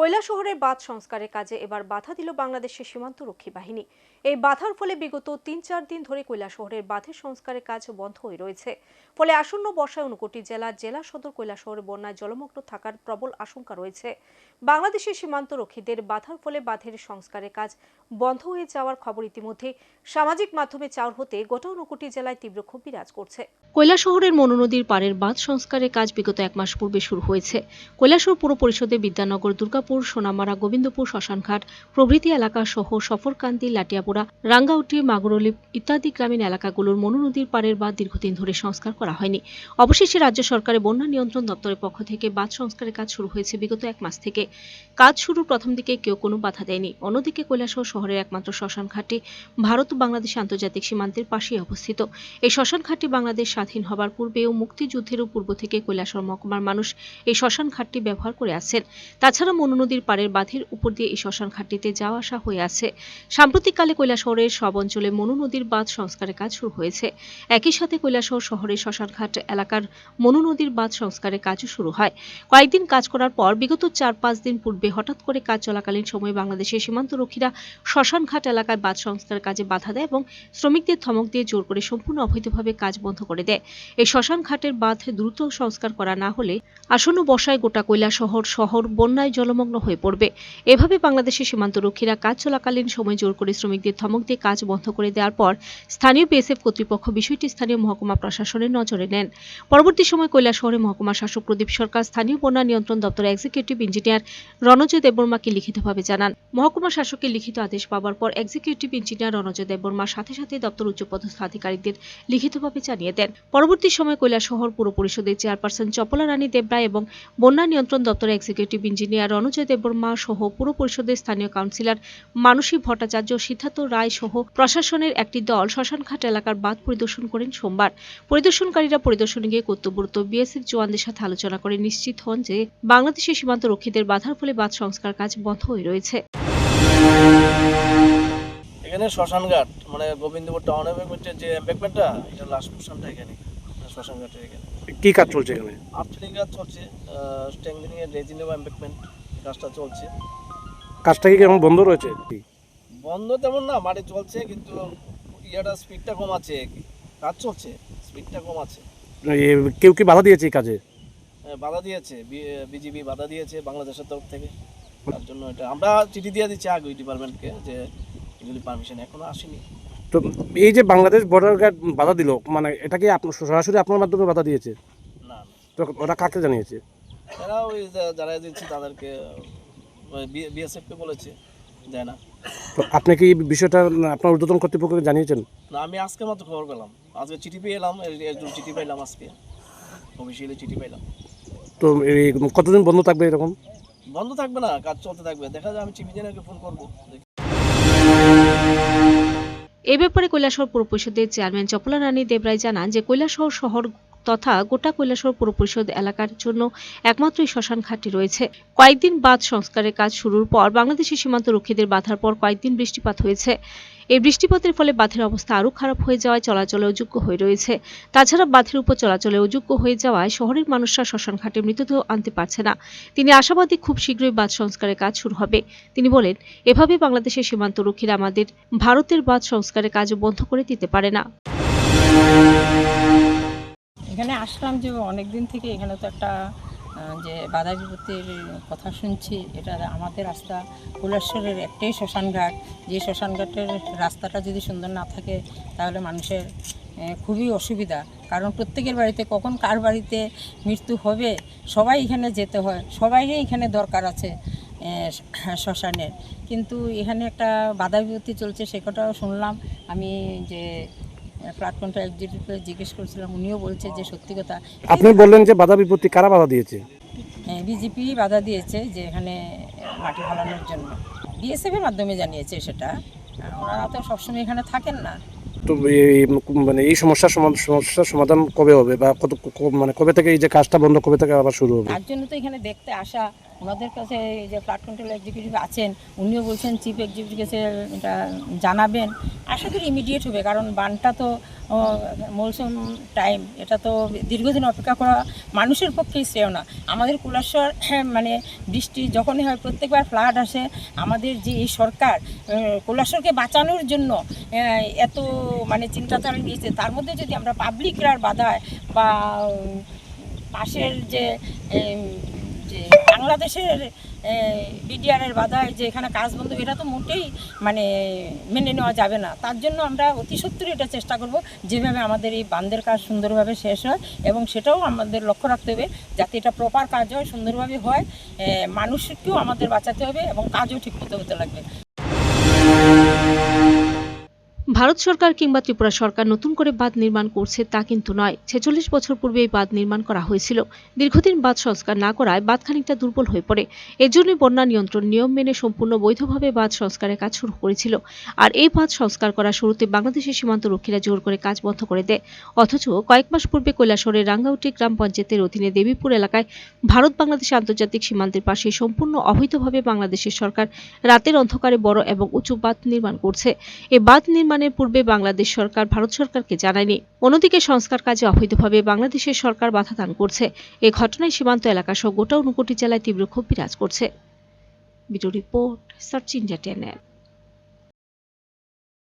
কৈলাসহরের বাঁধ সংস্কারের কাজে এবার বাধা দিল বাংলাদেশের সীমান্তরক্ষী বাহিনী। এই বাধার ফলে বিগত তিন চার দিন ধরে কয়লা কৈলাসহরের বাঁধের সংস্কারের কাজ বন্ধ হয়ে রয়েছে। ফলে আসন্ন বর্ষায় ঊনকোটি জেলা জেলা সদর কৈলাসহরে বন্যায় জলমগ্ন থাকার প্রবল আশঙ্কা রয়েছে। বাংলাদেশের সীমান্তরক্ষীদের বাধার ফলে বাঁধের সংস্কারের কাজ বন্ধ হয়ে যাওয়ার খবর ইতিমধ্যে সামাজিক মাধ্যমে চাউর হতে গোটা ঊনকোটি জেলায় তীব্র ক্ষোভ বিরাজ করছে। কৈলাসহরের মনু নদীর পাড়ের বাঁধ সংস্কারের কাজ বিগত এক মাস পূর্বে শুরু হয়েছে। কৈলাসহর পুর পরিষদে বিদ্যানগর দুর্গাপুর সোনামারা, গোবিন্দপুর, শ্মশানঘাট, প্রভৃতি এলাকা সহ সফরকান্দি লাটিয়াপুরা, রাঙ্গাউটি, মাগুরলি ইত্যাদি গ্রামীণ এলাকাগুলোর মনু নদীর পাড়ের বাঁধ দীর্ঘদিন ধরে সংস্কার করা হয়নি। অবশেষে রাজ্য সরকারের বন্যা নিয়ন্ত্রণ দপ্তরের পক্ষ থেকে বাঁধ সংস্কারের কাজ শুরু হয়েছে বিগত এক মাস থেকে। কাজ শুরুর প্রথম দিকে কেউ কোনো বাধা দেয়নি। অন্যদিকে কৈলাসহর শহরের একমাত্র শ্মশান ঘাটটি ভারত বাংলাদেশ আন্তর্জাতিক সীমান্তের পাশেই অবস্থিত। এই শ্মশান ঘাটটি বাংলাদেশ স্বাধীন হবার পূর্বেও মুক্তিযুদ্ধেরও পূর্ব থেকে কৈলাসর মহকুমার মানুষ এই শ্মশান ঘাটটি ব্যবহার করে আসছেন। তাছাড়া মনু নদীর পাড়ের বাঁধের উপর দিয়ে এই শ্মশান ঘাটটিতে যাওয়া আসা হয়ে আছে। সাম্প্রতিককালে কৈলাসহরের সব অঞ্চলে মনু নদীর বাঁধ সংস্কারের কাজ শুরু হয়েছে। একই সাথে কৈলাসহর শহরের শ্মশানঘাট এলাকার মনু নদীর বাঁধ সংস্কারের কাজও শুরু হয়। কয়েকদিন কাজ করার পর বিগত চার পাঁচ দিন পূর্বে হঠাৎ করে কাজ চলাকালীন সময়ে বাংলাদেশের সীমান্তরক্ষীরা শ্মশানঘাট এলাকায় বাঁধ সংস্কারের কাজে বাধা দেয় এবং শ্রমিকদের থমক দিয়ে জোর করে সম্পূর্ণ অবৈধভাবে কাজ বন্ধ করে দেয়। এই শ্মশান ঘাটের বাঁধ দ্রুত সংস্কার করা না হলে আসন্ন বর্ষায় গোটা কৈলাসহর শহর, বন্যায় জলমগ্ন হয়ে পড়বে। এভাবে বাংলাদেশের সীমান্তরক্ষীরা কাজ চলাকালীন সময় জোর করে শ্রমিকদের ধমক দিয়ে কাজ বন্ধ করে দেওয়ার পর স্থানীয় বিএসএফ কর্তৃপক্ষ বিষয়টি স্থানীয় মহকুমা প্রশাসনের নজরে নেন। পরবর্তী সময় কৈলাসহরে মহকুমা শাসক প্রদীপ সরকার, স্থানীয় বন্যা নিয়ন্ত্রণ দপ্তরের এক্সিকিউটিভ ইঞ্জিনিয়ার রণজয় দেববর্মাকে লিখিতভাবে জানান। মহকুমা শাসকের লিখিত আদেশ পাওয়ার পর এক্সিকিউটিভ ইঞ্জিনিয়ার রণজয় দেববর্মার সাথে সাথে দপ্তর উচ্চপদস্থ আধিকারিকদের লিখিতভাবে জানিয়ে দেন। পরবর্তী সময় কৈলাসহর পুর পরিষদের চেয়ারপারসন চপলা রানী দেবরায় এবং বন্যা নিয়ন্ত্রণ দপ্তরের এক্সিকিউটিভ ইঞ্জিনিয়ার রণজয় দেববর্মা সহ পুর পরিষদের স্থানীয় কাউন্সিলর মানসী ভট্টাচার্য সিদ্ধার্থ রায় সহ প্রশাসনের একটি দল শ্মশানঘাট এলাকার বাঁধ পরিদর্শন করেন সোমবার। পরিদর্শনকারীরা পরিদর্শনে গিয়ে কর্তব্যরত বিএসএফ জওয়ানদের সাথে আলোচনা করে নিশ্চিত হন যে বাংলাদেশের সীমান্ত রক্ষীদের বাধার ফলে বাঁধ সংস্কার কাজ বন্ধ হয়ে রয়েছে। এখানে শ্মশানঘাট মানে গোবিন্দপুর টাউন এম্বেকমেন্টের যে এম্বেকমেন্টটা এটা লাস্ট পোর্শনটা এখানে শ্মশানঘাটের এখানে। কি কাজ চলছে এখানে? আর্থিক কাজ চলছে স্ট্রেংথেনিং এর রেজিনেব এম্বেকমেন্ট কাজটা চলছে। কাজটা কি এখন বন্ধ রয়েছে? বন্ধ তেমন না মাটি চলছে কিন্তু ইয়াটা স্পিডটা কম আছে কাজ চলছে স্পিডটা কম আছে কেউ কি বাধা দিয়েছে এই কাজে? আহ, বাধা দিয়েছে বিজিবি বাধা দিয়েছে বাংলাদেশের তরফ থেকে। তার জন্য এটা আমরা চিঠি দিয়ে দিচ্ছি আগে ডিপার্টমেন্টকে যে এগুলি পারমিশন এখনও আসেনি। তো এই যে বাংলাদেশ বর্ডার গার্ড বাধা দিল মানে এটা কি সরাসরি আপনার মাধ্যমে বাধা দিয়েছে? না না। তো ওরা কাকে জানিয়েছে? এরা ওই যা- যারা এজেন্সি তাদেরকে বিএসএফকে বলেছে দেয় না। তো আপনি কি এই বিষয়টা আপনার ঊর্ধ্বতন কর্তৃপক্ষকে জানিয়েছেন? না আমি আজকে মাত্র খবর পেলাম। আজকে চিঠি পেয়ে এলাম একজন চিঠি পেলাম আজকে। অফিসিয়ালি চিঠি পেলাম তো এই কতদিন বন্ধ থাকবে এরকম? বন্ধ থাকবে না কাজ চলতে থাকবে। দেখা যায় আমি চিফ ইঞ্জিনিয়ারকে ফোন করব। এ ব্যাপারে কৈলাসহর পুর পরিষদের চেয়ারম্যান চপলা রানী দেবরায় জানান যে কৈলাসহর শহর তথা গোটা কৈলাসহর পুর পরিষদ এলাকার জন্য একমাত্রই শ্মশান ঘাটটি রয়েছে। কয়েকদিন বাঁধ সংস্কারের কাজ শুরুর পর বাংলাদেশের সীমান্ত রক্ষীদের বাধার পর কয়েকদিন বৃষ্টিপাত হয়েছে। এই বৃষ্টিপাতের ফলে বাঁধের অবস্থা আরও খারাপ হয়ে যাওয়ায় চলাচলে অযোগ্য হয়ে রয়েছে। তাছাড়া বাঁধের উপর চলাচলে অযোগ্য হয়ে যাওয়ায় শহরের মানুষরা শ্মশান ঘাটে মৃতদেহ আনতে পারছে না। তিনি আশাবাদী খুব শীঘ্রই বাঁধ সংস্কারের কাজ শুরু হবে। তিনি বলেন, এভাবে বাংলাদেশের সীমান্ত রক্ষীরা আমাদের ভারতের বাঁধ সংস্কারের কাজ বন্ধ করে দিতে পারে না। এখানে আসলাম যে অনেক দিন থেকে এখানে তো একটা যে বাধা বিপত্তির কথা শুনছি, এটা আমাদের রাস্তা কৈলাসরের একটাই শ্মশানঘাট। যে শ্মশানঘাটের রাস্তাটা যদি সুন্দর না থাকে, তাহলে মানুষের খুবই অসুবিধা। কারণ প্রত্যেকের বাড়িতে কখন কার বাড়িতে মৃত্যু হবে, সবাই এখানে যেতে হয় সবাইকে এখানে দরকার আছে শ্মশানের। কিন্তু এখানে একটা বাধা বিপত্তি চলছে, সে কথাও শুনলাম। আমি যে প্ল্যাটফর্মটা এক্সিকিউটিভকে জিজ্ঞেস করছিলাম উনিও বলছে যে সত্যি কথা। আপনি বললেন যে বাধা বিপত্তি কারা বাধা দিয়েছে? বিজেপি বাধা দিয়েছে যে এখানে মাটি ফলানোর জন্য। বিএসএফ এর মাধ্যমে জানিয়েছে সেটা। ওনারা তো সবসময় এখানে থাকেন না। তো মানে এই সমস্যার সমা- সমস্যার সমাধান কবে হবে বা কত মানে কবে থেকে এই যে কাজটা বন্ধ কবে থেকে আবার শুরু হবে? তার জন্য তো এখানে দেখতে আসা। ওনাদের কাছে এই যে ফ্লাড কন্ট্রোল এক্সিকিউটিভ আছেন উনিও বলছেন চিফ এক্সিকিউটিভ কাছে এটা জানাবেন। আর শুধু ইমিডিয়েট হবে কারণ বানটা তো মৌসুম টাইম এটা তো দীর্ঘদিন অপেক্ষা করা মানুষের পক্ষেই শ্রেয় না। আমাদের কুলাশ্বর মানে বৃষ্টি যখনই হয় প্রত্যেকবার ফ্লাড আসে আমাদের যে এই সরকার আহ, কৈলাসহরকে বাঁচানোর জন্য এত মানে চিন্তা চালিয়ে দিয়েছে তার মধ্যে যদি আমরা পাবলিকরার বাধায় বা পাশের যে বাংলাদেশের বিডিআরের বাধায় যে এখানে কাজ বন্ধ, এটা তো মোটেই মানে মেনে নেওয়া যাবে না। তার জন্য আমরা অতি সত্যি এটা চেষ্টা করব, যেভাবে আমাদের এই বান্ধের কাজ সুন্দরভাবে শেষ হয় এবং সেটাও আমাদের লক্ষ্য রাখতে হবে, যাতে এটা প্রপার কাজ হয়, সুন্দরভাবে হয়। মানুষকেও আমাদের বাঁচাতে হবে এবং কাজও ঠিক মতো হতে লাগবে। ভারত সরকার কিংবা ত্রিপুরা সরকার নতুন করে বাঁধ নির্মাণ করছে তা কিন্তু নয়। ছেচল্লিশ বছর পূর্বে এই বাঁধ নির্মাণ করা হয়েছিল। দীর্ঘদিন বাঁধ সংস্কার না করায় বাঁধ খানিকটা দুর্বল হয়ে পড়ে। এজন্যই বন্যা নিয়ন্ত্রণ নিয়ম মেনে সম্পূর্ণ বৈধভাবে বাঁধ সংস্কারের কাজ শুরু করেছিল। আর এই বাঁধ সংস্কার করার শুরুতে বাংলাদেশের সীমান্ত রক্ষীরা জোর করে কাজ বন্ধ করে দেয়। অথচ কয়েক মাস পূর্বে কৈলাসহরের রাঙ্গাউটি গ্রাম পঞ্চায়েতের অধীনে দেবীপুর এলাকায় ভারত বাংলাদেশ আন্তর্জাতিক সীমান্তের পাশে সম্পূর্ণ অবৈধভাবে বাংলাদেশের সরকার রাতের অন্ধকারে বড় এবং উঁচু বাঁধ নির্মাণ করছে। এই বাঁধ নির্মাণের পূর্বে বাংলাদেশ সরকার ভারত সরকারকে জানায়নি। অন্যদিকে সংস্কার কাজে অবৈধভাবে বাংলাদেশের সরকার বাধা দান করছে। এ ঘটনায় সীমান্ত এলাকা সহ গোটা ঊনকোটি জেলায় তীব্র ক্ষোভ বিরাজ করছে। Report, search India